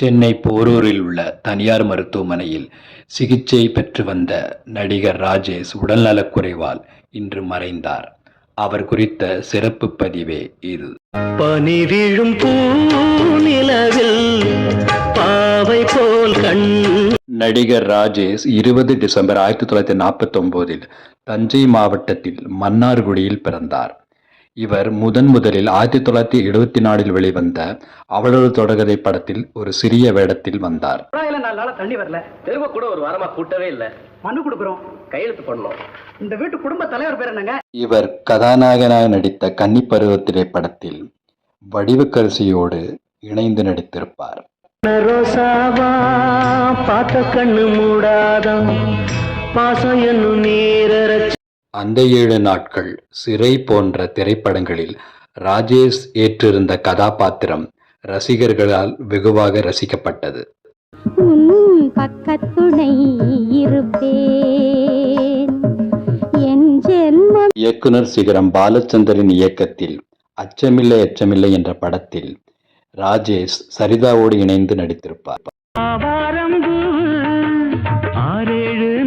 சென்னை போரூரில் உள்ள தனியார் மருத்துவமனையில் சிகிச்சை பெற்று வந்த நடிகர் ராஜேஷ் உடல்நலக்குறைவால் இன்று மறைந்தார். அவர் குறித்த சிறப்பு பதிவே இது. பனி விழும் பூநிலவில் பாவை போல் கண் நடிகர் ராஜேஷ் இருபது டிசம்பர் ஆயிரத்தி தொள்ளாயிரத்தி நாற்பத்தி ஒன்பதில் தஞ்சை மாவட்டத்தில் மன்னார்குடியில் பிறந்தார். இவர் முதன் முதலில் ஆயிரத்தி தொள்ளாயிரத்தி எழுபத்தி நாலில் வெளிவந்த அவளது தொடர்கதை படத்தில் ஒரு சிறிய வேடத்தில் வந்தார். தண்ணி வரல. தெருவ கூட ஒரு வாரமா கூட்டவே இல்ல. மனு கொடுக்குறோம். கையெழுத்து பண்ணணும் இந்த வீட்டு குடும்ப தலைவர் பேர் என்னங்க? இவர் கதாநாயகனாக நடித்த கன்னி பருவ திரைப்படத்தில் வடிவக்கரசியோடு இணைந்து நடித்திருப்பார். பாசம் என்னும் அந்த ஏழு நாட்கள் சிறை போன்ற திரைப்படங்களில் ராஜேஷ் ஏற்றிருந்த கதாபாத்திரம் ரசிகர்களால் வெகுவாக ரசிக்கப்பட்டது. பக்கத்துணை இருப்பேன். இயக்குனர் சிகரம் பாலச்சந்தரின் இயக்கத்தில் அச்சமில்லை அச்சமில்லை என்ற படத்தில் ராஜேஷ் சரிதாவோடு இணைந்து நடித்திருப்பார். ஆறேழு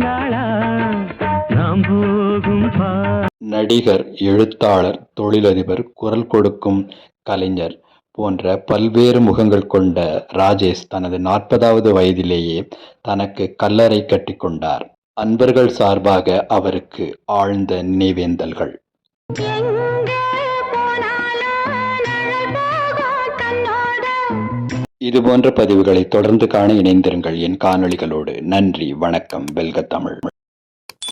நடிகர் எழுத்தாளர் தொழிலதிபர் குரல் கொடுக்கும் கலைஞர் போன்ற பல்வேறு முகங்கள் கொண்ட ராஜேஷ் தனது நாற்பதாவது வயதிலேயே தனக்கு கல்லறை கட்டிக்கொண்டார் அன்பர்கள் சார்பாக அவருக்கு ஆழ்ந்த நினைவேந்தல்கள். இதுபோன்ற இது போன்ற பதிவுகளை தொடர்ந்து காண இணைந்திருங்கள். என் காணொளிகளோடு நன்றி வணக்கம் வெல்க தமிழ்.